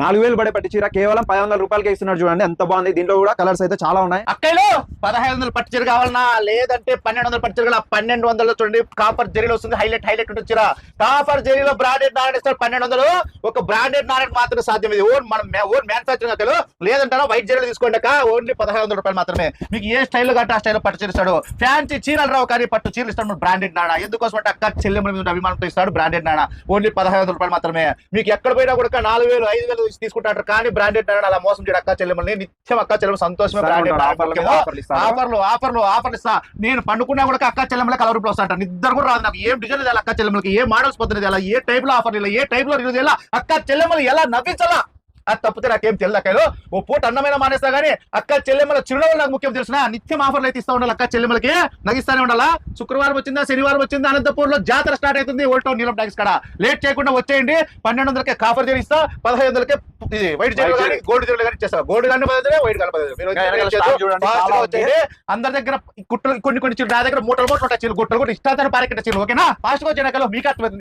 నాలుగు వేలు పడే పట్టు చీర కేవలం పది వందల రూపాయలకి ఇస్తున్నారు చూడండి. ఎంత బాగుంది. దీంట్లో కూడా కలర్స్ అయితే చాలా ఉన్నాయి. అక్కలు పదహైదు వందలు పట్టు చీర కావాలన్నా లేదంటే పన్నెండు వందలు పట్టు చీర పన్నెండు వందలు చూడండి. కాపర్ జరీలో వస్తుంది. హైలైట్ హైలైట్ ఉంటుంది చీర. కాపర్ జరీలో బ్రాండెడ్ నారాయణ ఇస్తారు పన్నెండు వందలు. ఒక బ్రాండెడ్ నారాయణ మాత్రమే సాధ్యం. ఇది ఓన్ మనం ఓన్ మ్యానుఫాక్చరింగ్ అక్కలు లేదంటారా వైట్ జరీలు తీసుకోండి అక్క. ఓన్లీ పదహైదు వందల రూపాయలు మాత్రమే. మీకు ఏ స్టైల్లో కంటే ఆ స్టైల్లో పట్టు చీర ఇస్తాడు. ఫ్యాన్సీ చీరలు రావు కానీ పట్టు చీరలు ఇస్తాడు బ్రాండెడ్ నాడ ఎందుకోసం అంటే అక్క చెల్లెమ్మ మీద అభిమానంతో ఇస్తాడు బ్రాండెడ్ నాడ ఓన్లీ పదహైదు వందల రూపాయలు మాత్రమే. మీకు ఎక్కడ పోయినా కూడా నాలుగు వేలు ఐదు వేలు తీసుకుంటారు కానీ బ్రాండెడ్ అలా మోసం చేయడు అక్క చెల్లెమ్మల్ని నిత్యం అక్క చెల్లెమ్మ సంతోషమే బ్రాండెడ్ ఆఫర్ల ఆఫర్లు. ఆఫర్లు ఇస్తా నేను పండుకున్నా కూడా అక్క చెల్లెమ్మల కలర్ రూపాయలు వస్తా నిద్ర కూడా రాదు నాకు. ఏం డిజైన్ చేయాలి అక్క చెల్లెమ్మలకి ఏ మోడల్స్ పొద్దున ఎలా ఏ టైప్లో ఆఫర్లు ఇలా ఏ టైప్లో రిలీజ్ చేయాలా అక్క చెల్లెమ్మలు ఎలా నవ్వించాలా? అది తప్పితే నాకేం తెలియదు ఓ పూట అన్నమైన మానేస్తా గానీ అక్క చెల్లెమ్మల చిరునవ్వులు నాకు ముఖ్యం తెలిసిన? నిత్యం ఆఫర్లు అయితే ఇస్తా ఉండాలి అక్క చెల్లెమ్మలకి. నగిస్తానే ఉండాలా? శుక్రవారం వచ్చిందా? శనివారం వచ్చిందా? అనంతపూర్లో జాతర స్టార్ట్ అవుతుంది. ఓల్టో నీలం టాక్స్ కాడ. లేట్ చేయకుండా వచ్చేయండి. పన్నెండు వందలకే కాఫర్ ఇస్తా. పదహైదు వందలకే వైట్ White కానీ. గోల్డ్ జరీ కానీ ఇచ్చేస్తా. గోల్డ్ కానీ పదహైదు వైట్ పదహైదు ఫాస్ట్గా. వచ్చేయండి. అందరి దగ్గర కుట్టలు కొన్ని కొన్ని చీరలు నా దగ్గర మూటలు మూటలు ఉంటాయి. చీరలు గుట్టలు కూడా ఇష్టాంతరం పారెక్కిన చీరలు ఓకేనా? ఫాస్ట్గా వచ్చే మీకు అర్థమవుతుంది